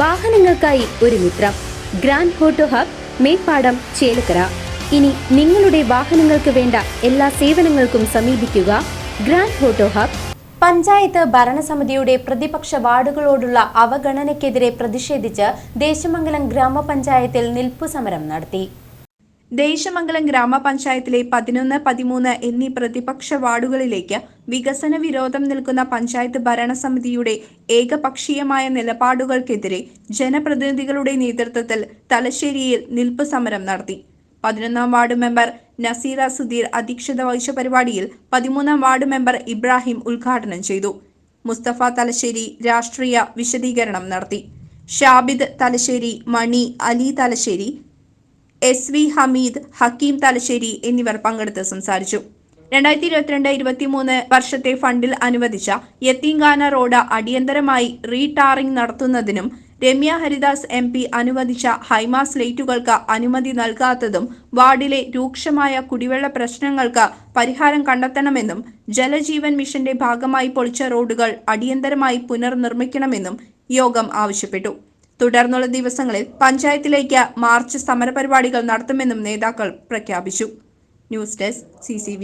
വാഹനങ്ങൾക്കായി ഒരു മിത്രം. Grand auto hub Meppadam Chelakkara. ഇനി നിങ്ങളുടെ വാഹനങ്ങൾക്ക് വേണ്ട എല്ലാ സേവനങ്ങൾക്കും സമീപിക്കുക ഗ്രാൻഡ് ഹോട്ടോ ഹബ്. പഞ്ചായത്ത് ഭരണസമിതിയുടെ പ്രതിപക്ഷ വാർഡുകളോടുള്ള അവഗണനയ്ക്കെതിരെ പ്രതിഷേധിച്ച് ദേശമംഗലം ഗ്രാമപഞ്ചായത്തിൽ നിൽപ്പു സമരം നടത്തി. ദേശമംഗലം ഗ്രാമപഞ്ചായത്തിലെ പതിനൊന്ന് പതിമൂന്ന് എന്നീ പ്രതിപക്ഷ വാർഡുകളിലേക്ക് വികസന വിരോധം നിൽക്കുന്ന പഞ്ചായത്ത് ഭരണസമിതിയുടെ ഏകപക്ഷീയമായ നിലപാടുകൾക്കെതിരെ ജനപ്രതിനിധികളുടെ നേതൃത്വത്തിൽ തലശ്ശേരിയിൽ നിൽപ്പ് സമരം നടത്തി. പതിനൊന്നാം വാർഡ് മെമ്പർ നസീറ സുധീർ അധ്യക്ഷത വഹിച്ച പരിപാടിയിൽ പതിമൂന്നാം വാർഡ് മെമ്പർ ഇബ്രാഹിം ഉദ്ഘാടനം ചെയ്തു. മുസ്തഫ തലശ്ശേരി രാഷ്ട്രീയ വിശദീകരണം നടത്തി. ഷാബിദ് തലശ്ശേരി മണി അലി തലശ്ശേരി എസ് വി ഹമീദ് ഹക്കീം തലശ്ശേരി എന്നിവർ പങ്കെടുത്ത് സംസാരിച്ചു. രണ്ടായിരത്തി ഇരുപത്തിരണ്ട് ഇരുപത്തിമൂന്ന് വർഷത്തെ ഫണ്ടിൽ അനുവദിച്ച യത്തീംഖാന റോഡ് അടിയന്തരമായി റീടാറിംഗ് നടത്തുന്നതിനും രമ്യ ഹരിദാസ് എം പി അനുവദിച്ച ഹൈമാസ് ലൈറ്റുകൾക്ക് അനുമതി നൽകാത്തതും വാർഡിലെ രൂക്ഷമായ കുടിവെള്ള പ്രശ്നങ്ങൾക്ക് പരിഹാരം കണ്ടെത്തണമെന്നും ജലജീവൻ മിഷന്റെ ഭാഗമായി പൊളിച്ച റോഡുകൾ അടിയന്തരമായി പുനർനിർമ്മിക്കണമെന്നും യോഗം ആവശ്യപ്പെട്ടു. തുടർന്നുള്ള ദിവസങ്ങളിൽ പഞ്ചായത്തിലേക്ക് മാർച്ച് സമരപരിപാടികൾ നടത്തുമെന്നും നേതാക്കൾ പ്രഖ്യാപിച്ചു. News desk C